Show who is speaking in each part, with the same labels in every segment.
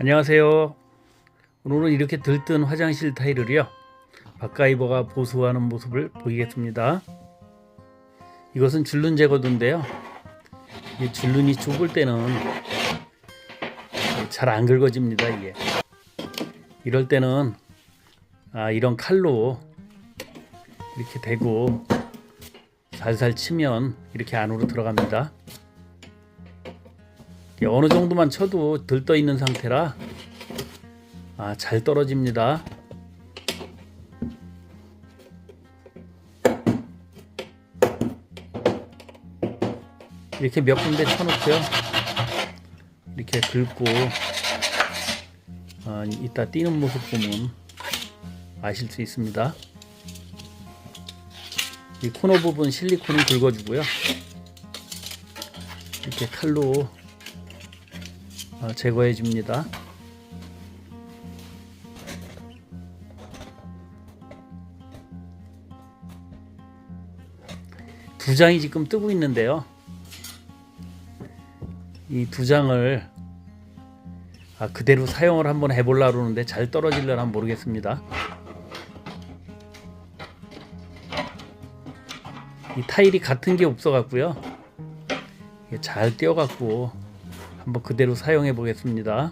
Speaker 1: 안녕하세요. 오늘은 이렇게 들뜬 화장실 타일을요. 박가이버가 보수하는 모습을 보이겠습니다. 이것은 줄눈 제거도인데요. 이 줄눈이 좁을 때는 잘 안 긁어집니다. 이게. 이럴 때는 아, 이런 칼로 이렇게 대고 살살 치면 이렇게 안으로 들어갑니다. 이게 어느 정도만 쳐도 들떠 있는 상태라 아, 잘 떨어집니다. 이렇게 몇 군데 쳐놓고요. 이렇게 긁고 아, 이따 뛰는 모습 보면 아실 수 있습니다. 이 코너 부분 실리콘을 긁어주고요. 이렇게 칼로 어, 제거해 줍니다. 두 장이 지금 뜨고 있는데요. 이 두 장을 아, 그대로 사용을 한번 해보려고 그러는데 잘 떨어질려나 모르겠습니다. 이 타일이 같은 게 없어 갖고요. 이게 잘 띄어 갖고 한번 그대로 사용해 보겠습니다.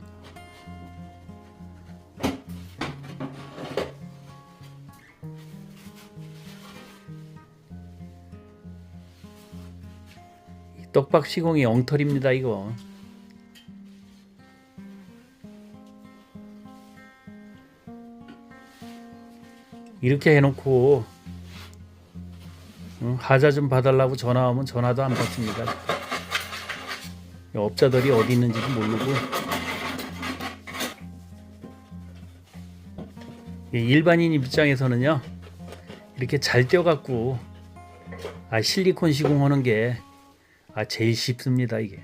Speaker 1: 이 떡밥 시공이 엉터리입니다 이거. 이렇게 해놓고 응, 하자 좀 봐달라고 전화 오면 전화도 안 받습니다. 업자들이 어디 있는지도 모르고 예, 일반인 입장에서는요 이렇게 잘 떼어갖고 아 실리콘 시공하는 게 아, 제일 쉽습니다 이게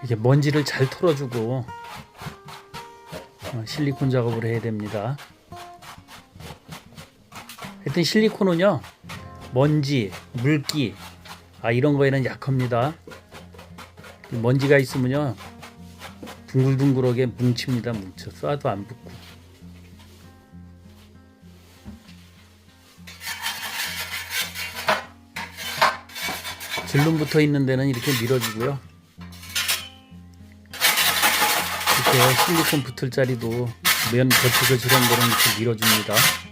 Speaker 1: 이렇게 먼지를 잘 털어주고 어, 실리콘 작업을 해야 됩니다. 하여튼 실리콘은요 먼지, 물기 아 이런 거에는 약합니다. 이 먼지가 있으면요 둥글둥글하게 뭉칩니다. 뭉쳐 쏴도 안 붙고. 줄눈 붙어 있는 데는 이렇게 밀어주고요. 이렇게 실리콘 붙을 자리도 면 거칠거칠한 거는 이렇게 밀어줍니다.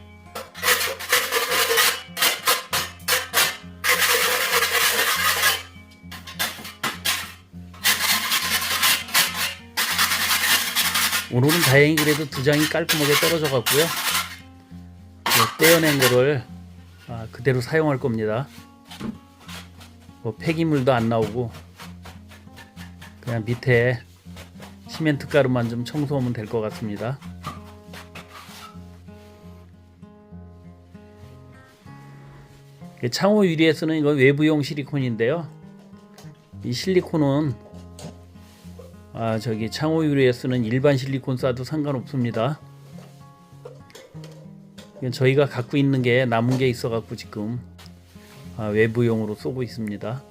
Speaker 1: 오늘은 다행히 그래도 두 장이 깔끔하게 떨어져 갖고요. 네, 떼어낸 거를 아, 그대로 사용할 겁니다. 뭐 폐기물도 안 나오고 그냥 밑에 시멘트 가루만 좀 청소하면 될 것 같습니다. 이게 창호 유리에 쓰는 이건 외부용 실리콘인데요. 이 실리콘은 아 저기 창호 유리에 쓰는 일반 실리콘 쏴도 상관없습니다. 이건 저희가 갖고 있는 게 남은 게 있어 갖고 지금 아, 외부용으로 쏘고 있습니다.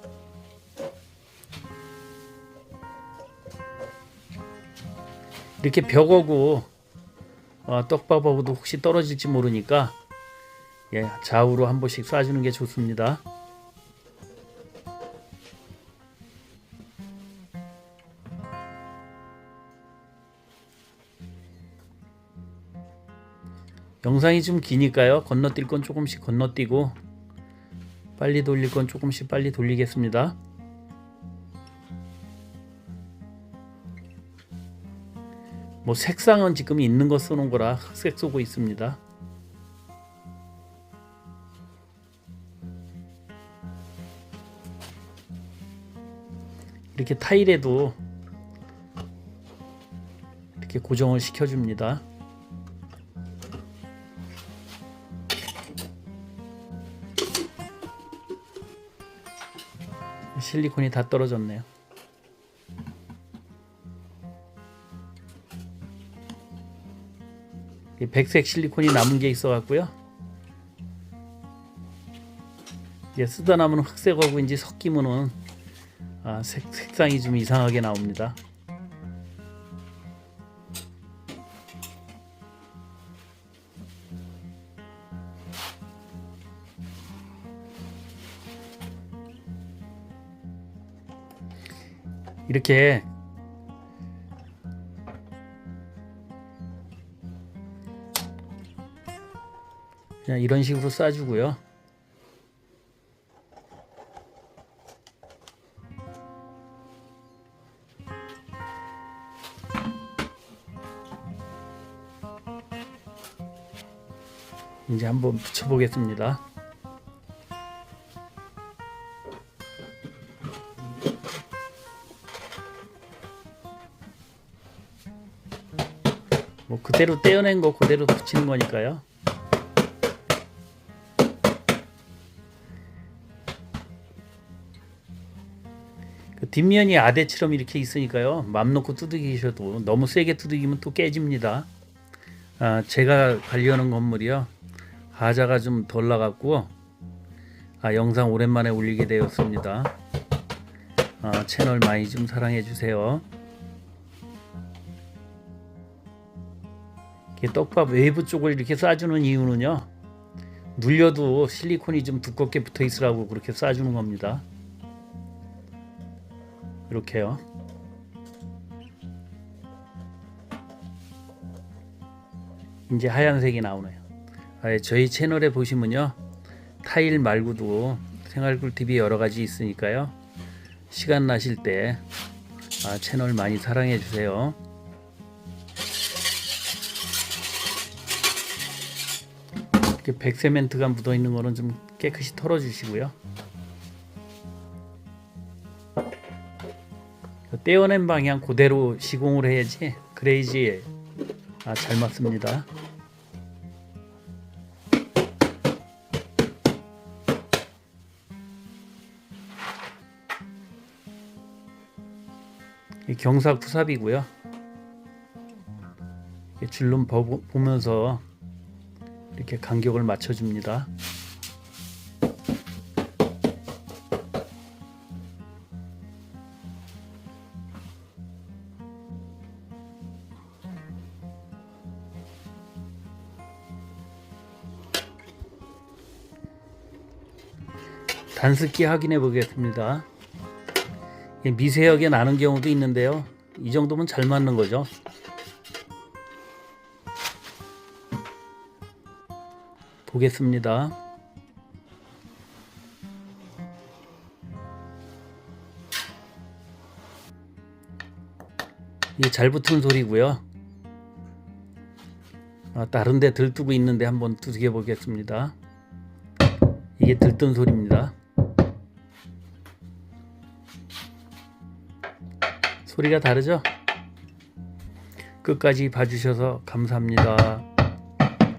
Speaker 1: 이렇게 벽하고 어, 떡밥하고도 혹시 떨어질지 모르니까 예, 좌우로 한 번씩 쏴주는 게 좋습니다. 영상이 좀 기니까요. 건너뛸 건 조금씩 건너뛰고 빨리 돌릴 건 조금씩 빨리 돌리겠습니다. 뭐 색상은 지금 있는 거 쓰는 거라 흑색 쓰고 있습니다. 이렇게 타일에도 이렇게 고정을 시켜줍니다. 실리콘이 다 떨어졌네요. 이 백색 실리콘이 남은 게 있어 갖고요. 이게 쓰다 남은 흑색하고 이제 섞이면은 아, 색, 색상이 좀 이상하게 나옵니다. 이렇게 그냥 이런 식으로 싸주고요. 이제 한번 붙여보겠습니다. 뭐 그대로 떼어낸 거 그대로 붙이는 거니까요. 그 뒷면이 아대처럼 이렇게 있으니까요. 맘 놓고 두들기셔도 너무 세게 두들기면 또 깨집니다. 아, 제가 관리하는 건물이요. 하자가 좀 덜 나갔고 아, 영상 오랜만에 올리게 되었습니다. 아, 채널 많이 좀 사랑해 주세요. 떡밥 외부 쪽을 이렇게 싸주는 이유는요. 눌려도 실리콘이 좀 두껍게 붙어 있으라고 그렇게 싸주는 겁니다. 이렇게요. 이제 하얀색이 나오네요. 아, 저희 채널에 보시면요. 타일 말고도 생활 꿀팁이 여러 가지 있으니까요. 시간 나실 때 아, 채널 많이 사랑해 주세요. 백세멘트가 묻어 있는 거는 좀 깨끗이 털어 주시고요. 떼어낸 방향 그대로 시공을 해야지 그래야지 아, 잘 맞습니다. 이 경사 쿠삽이고요. 줄름 버- 보면서 이렇게 간격을 맞춰줍니다. 단습기 확인해 보겠습니다. 미세하게 나는 경우도 있는데요. 이 정도면 잘 맞는 거죠. 보겠습니다. 이게 잘 붙은 소리고요. 아, 다른 데 들뜨고 있는데 한번 두개 보겠습니다. 이게 들뜬 소리입니다. 소리가 다르죠? 끝까지 봐주셔서 감사합니다.